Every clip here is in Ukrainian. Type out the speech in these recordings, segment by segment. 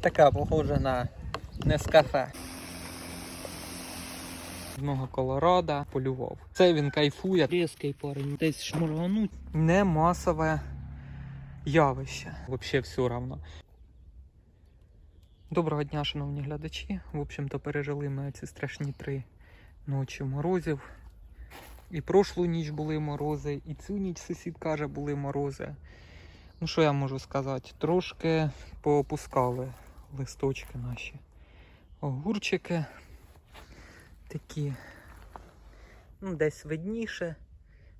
Така похожа на Нескафе. Одного Колорадо полював. Це він кайфує. Різкий парень, десь шморгануть. Не масове явище. Взагалі все равно. Доброго дня, шановні глядачі. В общем-то, пережили ми ці страшні три ночі морозів. І прошлу ніч були морози, і цю ніч сусід каже, були морози. Ну, що я можу сказати? Трошки поопускали листочки наші. Огурчики такі. Ну, десь видніше,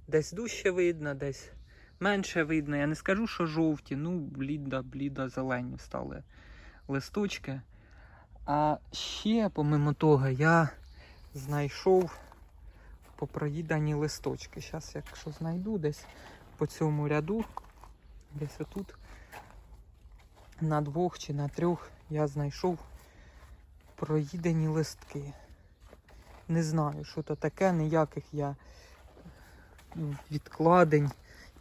десь дужче видно, десь менше видно. Я не скажу, що жовті, ну, бліда, бліда зелені стали листочки. А ще, помимо того, я знайшов попроїдані листочки. Зараз, якщо знайду десь по цьому ряду, десь отут, на двох чи на трьох я знайшов проїдені листки. Не знаю, що то таке, ніяких я відкладень,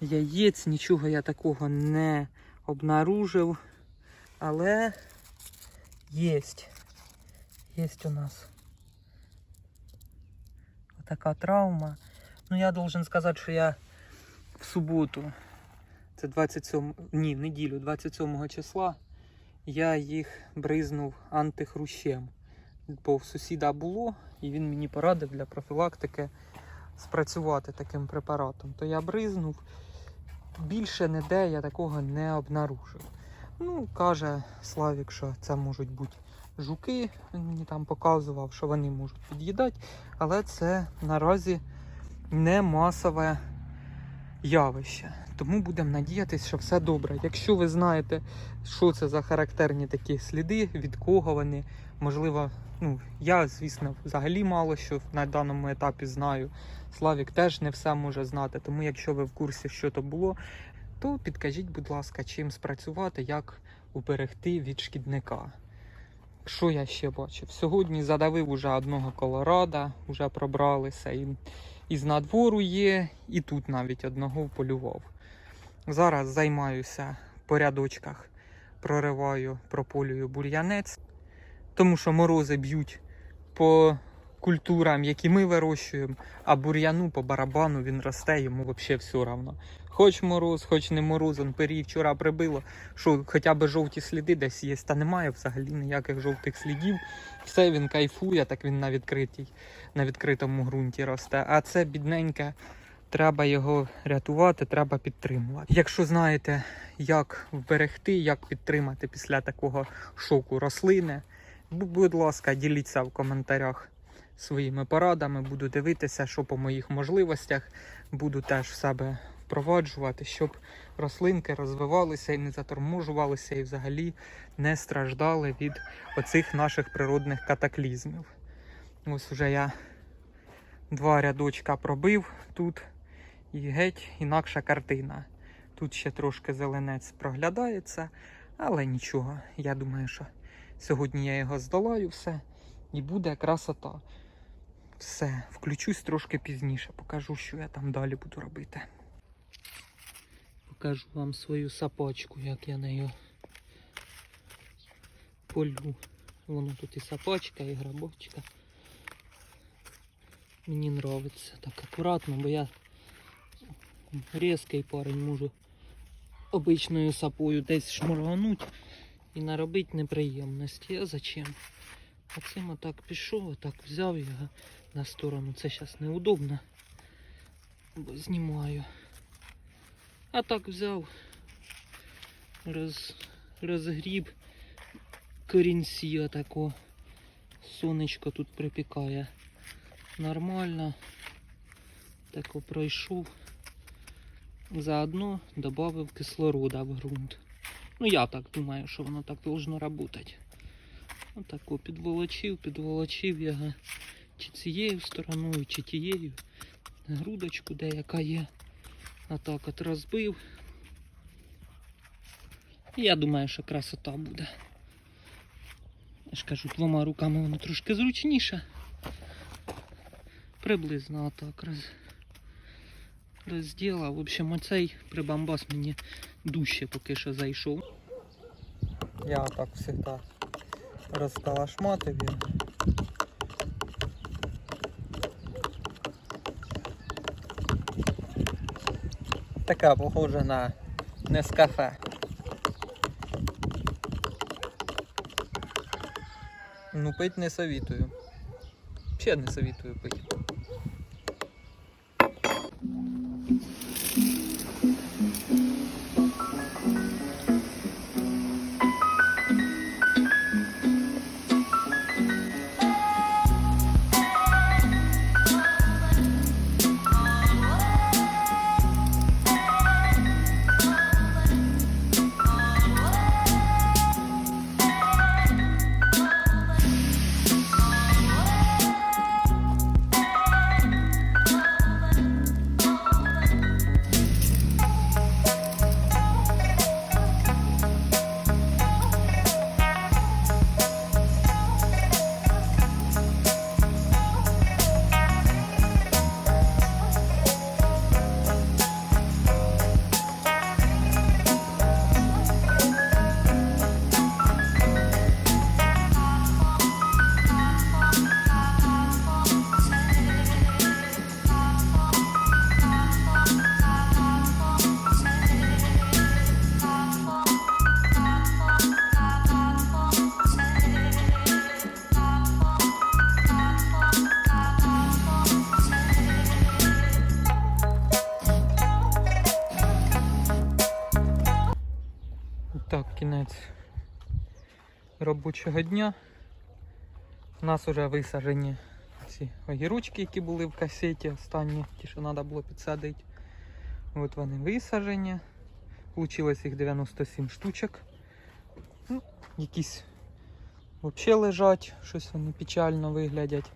яєць, нічого я такого не обнаружив. Але єсть. Єсть у нас така травма. Ну, я должен сказати, що я в суботу, це 27, ні, неділю, 27 числа, я їх бризнув антихрущем. Бо в сусіда було, і він мені порадив для профілактики спрацювати таким препаратом. То я бризнув. Більше ніде я такого не обнаружив. Ну, каже Славік, що це можуть бути жуки. Він мені там показував, що вони можуть під'їдати, але це наразі не масове явище. Тому будемо надіятися, що все добре. Якщо ви знаєте, що це за характерні такі сліди, від кого вони, можливо, ну, я, звісно, взагалі мало що на даному етапі знаю. Славік теж не все може знати. Тому, якщо ви в курсі, що то було, то підкажіть, будь ласка, чим спрацювати, як уберегти від шкідника. Що я ще бачив? Сьогодні задавив уже одного колорада, вже пробралися. І, і з надвору є, і тут навіть одного полював. Зараз займаюся по рядочках, прориваю, прополюю бур'янець, тому що морози б'ють по культурам, які ми вирощуємо, а бур'яну по барабану він росте, йому взагалі все одно. Хоч мороз, хоч не мороз, он пирій вчора прибило, що хоча б жовті сліди десь є, та немає взагалі ніяких жовтих слідів. Все він кайфує, так він на відкритій, на відкритому ґрунті росте. А це бідненьке, треба його рятувати, треба підтримувати. Якщо знаєте, як вберегти, як підтримати після такого шоку рослини, будь ласка, діліться в коментарях своїми порадами, буду дивитися, що по моїх можливостях, буду теж в себе впроваджувати, щоб рослинки розвивалися і не заторможувалися, і взагалі не страждали від оцих наших природних катаклізмів. Ось уже я два рядочка пробив тут і геть інакша картина. Тут ще трошки зеленець проглядається, але нічого. Я думаю, що сьогодні я його здолаю все і буде красота. Все, включусь трошки пізніше, покажу, що я там далі буду робити. Покажу вам свою сапочку, як я нею полю. Воно тут і сапочка, і грабочка. Мені нравиться так акуратно, бо я різкий парень можу обичною сапою десь шморгануть і наробити неприємності. А зачем? А цим отак пішов, отак взяв його на сторону. Це зараз неудобно, бо знімаю. А так взяв, роз, розгріб корінці отако. Сонечко тут припікає нормально. Тако пройшов. Заодно додав кислорода в ґрунт. Ну я так думаю, що воно так должно працювати. Отако підволочив, підволочив його чи цією стороною, чи тією. Грудочку деяка є. Отак от розбив. Я думаю, що красота буде. Я ж кажу, двома руками воно трошки зручніше. Приблизно отак роз... розділа. В общем, оцей прибамбас мені дужче поки що зайшов. Я так завжди розкалашматив його. Така похожа на Нескафе. Ну, пить не советую. Ще не советую пить. Кінець робочого дня. У нас вже висаджені ці огірочки, які були в касеті останні, ті, що треба було підсадити. От вони висаджені. Получилось їх 97 штучок. Ну, якісь взагалі лежать, щось вони печально виглядять.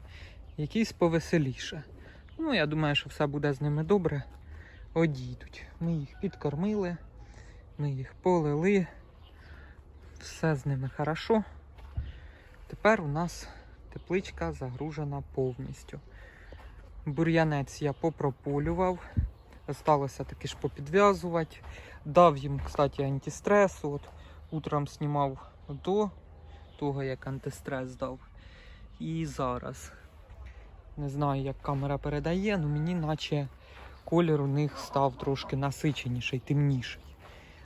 Якісь повеселіше. Ну, я думаю, що все буде з ними добре. Одійдуть. Ми їх підкормили, ми їх полили. Все з ними хорошо. Тепер у нас тепличка загружена повністю. Бур'янець я попрополював. Осталося таки ж попідв'язувати. Дав їм, кстати, антистресу. От утром знімав до того, як антистрес дав. І зараз. Не знаю, як камера передає, але мені наче колір у них став трошки насиченіший, темніший.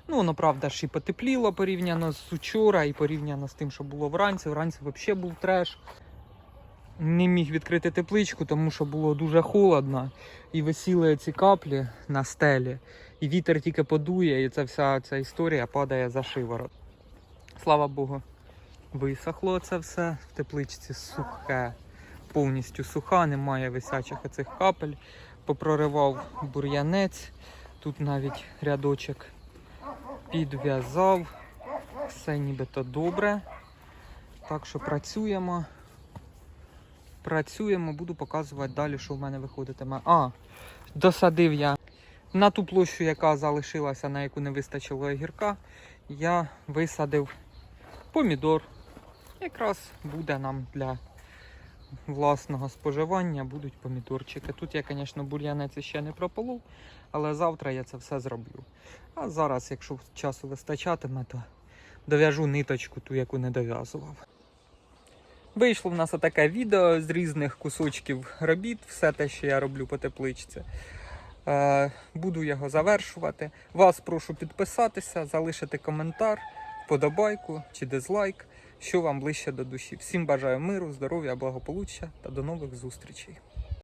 Ну, воно, правда, ж і потепліло порівняно з учора, і порівняно з тим, що було вранці. Вранці взагалі був треш. Не міг відкрити тепличку, тому що було дуже холодно. І висіли ці каплі на стелі. І вітер тільки подує, і ця вся ця історія падає за шиворот. Слава Богу, висохло це все. В тепличці сухе, повністю суха, немає висячих оцих капель. Попроривав бур'янець. Тут навіть рядочок підв'язав. Все нібито добре. Так що працюємо. Працюємо, буду показувати далі, що в мене виходитиме. А, досадив я на ту площу, яка залишилася, на яку не вистачило огірка, я висадив помідор. Якраз буде нам для власного споживання будуть помідорчики. Тут я, звісно, бур'янець ще не прополов, але завтра я це все зроблю. А зараз, якщо часу вистачатиме, то дов'яжу ниточку, ту, яку не дов'язував. Вийшло в нас отаке відео з різних кусочків робіт, все те, що я роблю по тепличці. Е, буду його завершувати. Вас прошу підписатися, залишити коментар, вподобайку чи дизлайк, що вам ближче до душі. Всім бажаю миру, здоров'я, благополуччя та до нових зустрічей.